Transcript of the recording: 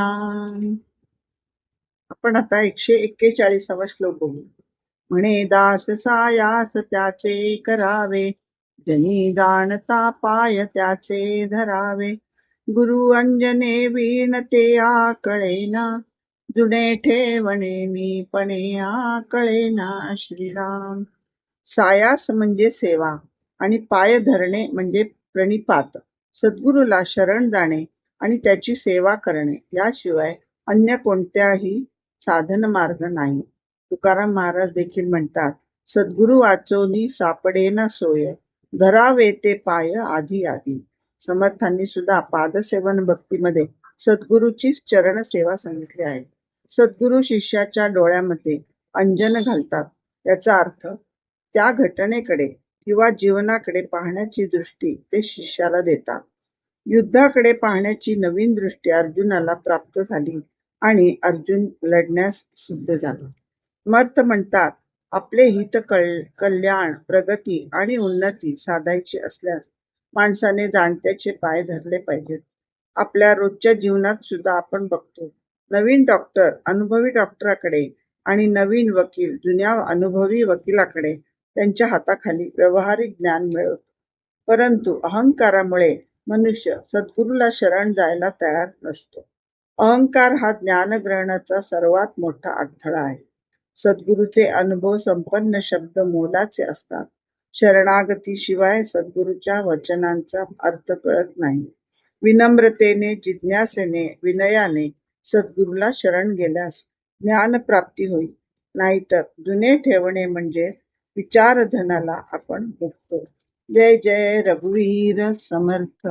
श्रीराम आपण आता एकशे एक्केचाळीसावा श्लोक बघू म्हणे दास सायास त्याचे करावे. जनी दानता पाय त्याचे धरावे. गुरु अंजने वीण ते आकळेना. जुने ठेवणे मी पणे आकळेना श्रीराम. सायास म्हणजे सेवा आणि पाय धरणे म्हणजे प्रणिपात. सद्गुरूला शरण जाणे. आणि त्याची सेवा करणे. याशिवाय अन्य कोणत्याही साधन मार्ग नाही. तुकाराम महाराज देखील म्हणतात सद्गुरु वाचोनी सापडेना सोय धरावे ते पाय आधी आधी. समर्थांनी सुद्धा पादसेवन भक्तीमध्ये सद्गुरूचीच चरण सेवा सांगितली आहे. सद्गुरु शिष्याच्या डोळ्यामध्ये अंजन घालतात. याचा अर्थ त्या घटनेकडे किंवा जीवनाकडे पाहण्याची दृष्टी ते शिष्याला देतात. युद्धाकडे पाहण्याची नवीन दृष्टी अर्जुनाला प्राप्त झाली आणि अर्जुन लढण्यास सिद्ध झाला. मत म्हणतात आपले हित कळ कल्याण प्रगती आणि उन्नती साधायची असल्यास माणसाने जाणत्याचे पाय धरले पाहिजेत. आपल्या रोजच्या जीवनात सुद्धा आपण बघतो नवीन डॉक्टर अनुभवी डॉक्टराकडे आणि नवीन वकील जुन्या अनुभवी वकिलाकडे त्यांच्या हाताखाली व्यावहारिक ज्ञान मिळवतो. परंतु अहंकारामुळे मनुष्य सद्गुरूला शरण जायला तयार नसतो. अहंकार हा ज्ञानग्रहणाचा सर्वात मोठा अडथळा आहे. सद्गुरूचे अनुभव संपन्न शब्द मोलाचे असतात. शरणागतीशिवाय सद्गुरूच्या वचनांचा अर्थ कळत नाही. विनम्रतेने जिज्ञासेने विनयाने सद्गुरूला शरण गेल्यास ज्ञानप्राप्ती होईल. नाहीतर जुने ठेवणे म्हणजे विचारधनाला आपण मुक्तो जय जय रघुवीर समर्थ.